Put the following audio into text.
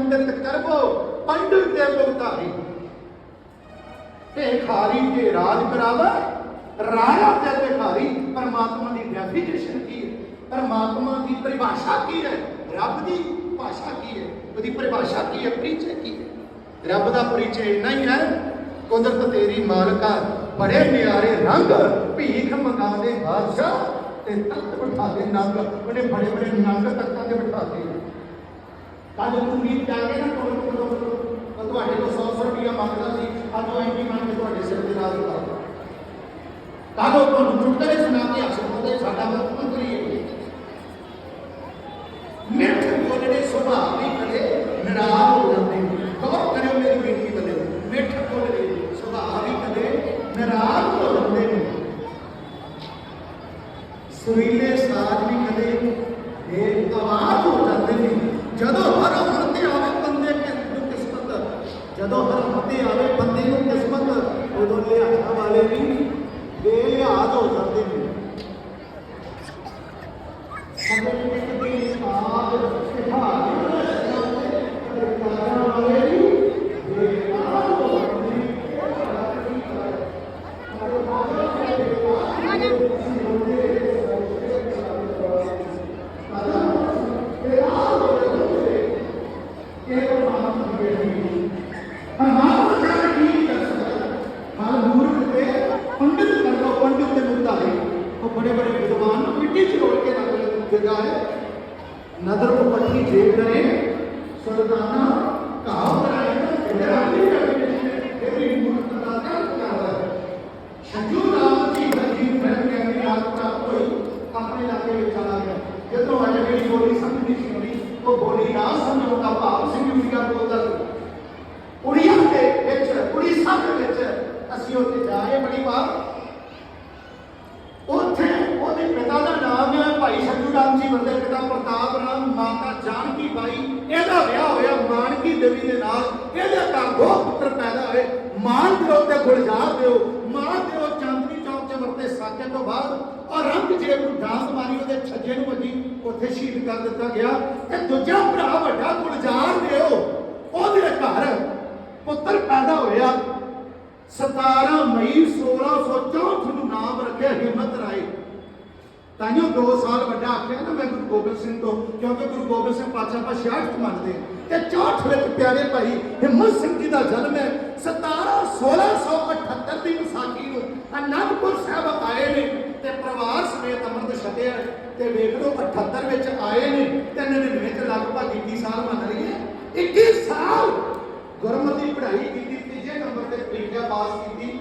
ਪੰਡਿਤ ਕਰਬੋ ਪੰਡਿਤ ਦੇ ਬੁਗਤਾਰੀ ਭਿਖਾਰੀ ਤੇ ਰਾਜ ਕਰਾਵਾ, ਰਾਜਾ ਤੇ ਭਿਖਾਰੀ ਪਰਮਾਤਮਾ ਦੀ ਡੈਫੀਨੇਸ਼ਨ ਕੀ ਹੈ। ਪਰਮਾਤਮਾ ਦੀ ਪਰਿਭਾਸ਼ਾ ਕੀ ਹੈ? ਰੱਬ ਦੀ ਭਾਸ਼ਾ ਕੀ ਹੈ? ਉਹਦੀ ਪਰਿਭਾਸ਼ਾ ਕੀ ਹੈ? ਪਰਿਚੈ ਕੀ ਹੈ? ਰੱਬ ਦਾ ਪਰਿਚੈ ਇੰਨਾ ਹੀ ਹੈ, ਕੁਦਰਤ ਤੇਰੀ ਮਾਲਕਾ ਬੜੇ ਨਿਆਰੇ ਰੰਗ, ਭੀਖ ਮੰਗਾਉਂਦੇ ਬਾਦਸ਼ਾਹ ਤੇ ਤਖਤ ਬਿਠਾ ਦੇ ਨੰਗ, ਉਹਨੇ ਬੜੇ ਬੜੇ ਨੰਗ ਤਖਤਾਂ ਤੇ ਬਿਠਾ ਦੇ ਕੱਲ ਨੂੰ ਵੀ ਜਾ ਕੇ ਨਾ ਕੋਲ ਕੋਲ ਉਹ ਤੁਹਾਡੇ ਕੋਲ 100 100 ਰੁਪਇਆ ਮੰਗਦਾ ਸੀ ਅੱਜ ਉਹ ਇੰਨੀ ਮੰਗ ਕੇ ਤੁਹਾਡੇ ਸਿਰ ਦੇ ਨਾਲ ਉਤਾਰਦਾ ਕਾਹਦੋਂ ਤੁਹਾਨੂੰ ਚੁਟਕਲੇ ਸੁਣਾ ਕੇ ਹੱਸਦੇ ਸਾਡਾ ਮੁੱਖ ਮੰਤਰੀ ਹੈ ਮਿੱਠ ਬੋਲਣੇ ਸੁਭਾਅ ਵੀ ਕਦੇ ਨਾਰਾਜ਼ ਹੋ ਜਾਂਦੇ ਨੇ ਗੌਰ ਕਰਿਓ ਮੇਰੀ ਬੇਟੀ ਬੰਦੇ ਮਿੱਠ ਬੋਲਣੇ ਸੁਭਾਅ ਵੀ ਕਦੇ ਨਾਰਾਜ਼ ਹੋ ਜਾਂਦੇ ਨੇ ਸੁਰੀਲੇ बड़े बड़े ਕੇ ਰੱਖ ਦਿੰਦਾ ਨਦਰ ਕੋ ਪੱਟੀ ਜੇ ਕਰੇ। ਸੁਲਤਾਨਾ ਕਾਹ ਕਰਾਏ ਇਹਦੇ ਆਪਣੀ ਰੈਪੂਟੇਸ਼ਨ ਇਹਦੀ ਮੂਰਤ ਦਾ ਕੰਮ ਕਰਦਾ ਹੈ। ਸ਼ੰਜੂ ਰਾਮ ਜੀ ਹਰੀ ਫਿਰ ਕਹਿੰਦੇ ਰਾਤ ਪ੍ਰਾਪਤ ਹੋਈ, ਆਪਣੇ ਇਲਾਕੇ ਵਿੱਚ ਚਲਾ ਗਿਆ। ਜਦੋਂ ਅਜੇ ਜਿਹੜੀ ਬੋਲੀ ਸਮਝਦੀ ਸੀ ਉਹਦੀ ਉਹ ਬੋਲੀ ਨਾ ਸਮਝਣ ਦਾ ਭਾਵ ਸਿੰਘ ਉੜੀਆ ਦੇ ਵਿੱਚ ਉੜੀਸਾ ਦੇ ਵਿੱਚ ਅਸੀਂ ਉੱਥੇ ਜਾਏ ਬੜੀ ਵਾਰ ਉੱਥੇ ਉਹਦੇ ਪਿਤਾ ਦਾ ਨਾਮ ਹੈ ਭਾਈ ਰਾਮ ਜੀ ਬੰਦੇ ਪਿਤਾ ਪ੍ਰਤਾਪ ਰਾਮ, ਮਾਤਾ ਜਾਨਕੀ ਬਾਈ, ਇਹਦਾ ਵਿਆਹ ਹੋਇਆ ਮਾਨਕੀ ਦੇਵੀ ਦੇ ਨਾਲ। ਇਹਦੇ ਘਰ ਦੋ ਪੁੱਤਰ ਪੈਦਾ ਹੋਏ। ਮਾਨ ਦਿਓ ਤੇ ਗੁਲਜ਼ਾਰ ਦਿਓ। ਮਾਨ ਦਿਓ ਚਾਂਦਨੀ ਚੌਕ 'ਚ ਵਰਤੇ ਸਾਕੇ ਤੋਂ ਬਾਅਦ ਔਰ ਰੰਗ ਨੂੰ ਡਾਂਸ ਮਾਰੀ, ਉਹਦੇ ਛੱਜੇ ਨੂੰ ਵੱਜੀ ਉੱਥੇ ਸ਼ਹੀਦ ਕਰ ਦਿੱਤਾ ਗਿਆ। ਤੇ ਦੂਜਾ ਭਰਾ ਵੱਡਾ ਗੁਲਜ਼ਾਰ ਦਿਓ। ਉਹਦੇ ਘਰ ਪੁੱਤਰ ਪੈਦਾ ਹੋਇਆ। 17 ਮਈ 1664 ਨੂੰ ਨਾਮ ਰੱਖਿਆ ਤਾਈਓ 2 ਸਾਲ ਵੱਡਾ ਆਖਿਆ ਨਾ ਮੈਂ ਗੁਰੂ ਗੋਬਿੰਦ ਸਿੰਘ ਤੋਂ, ਕਿਉਂਕਿ ਗੁਰੂ ਗੋਬਿੰਦ ਸਿੰਘ ਪਾਤਸ਼ਾਹ ਪਾ 66 ਮੰਨਦੇ ਤੇ 64 ਵਿੱਚ ਪਿਆਰੇ ਭਾਈ ਹਿੰਮਤ ਸਿੰਘ ਜੀ ਦਾ ਜਨਮ ਹੈ 17 1678 ਦੀ ਵਿਸਾਖੀ ਨੂੰ ਅਨੰਦਪੁਰ ਸਾਹਿਬ ਆਏ ਨੇ ਤੇ ਪਰਿਵਾਰ ਸਮੇਤ ਅੰਮ੍ਰਿਤ ਛਕਿਆ ਤੇ ਵੇਖ ਲਓ 78 ਵਿੱਚ ਆਏ ਨੇ ਤੇ 99 ਚ ਲਗਭਗ 21 ਸਾਲ ਮੰਨ ਲਈਏ। 21 ਸਾਲ ਗੁਰਮਤਿ ਪੜ੍ਹਾਈ ਕੀਤੀ, ਤੀਜੇ ਨੰਬਰ ਤੇ ਪ੍ਰੀਖਿਆ ਪਾਸ ਕੀਤੀ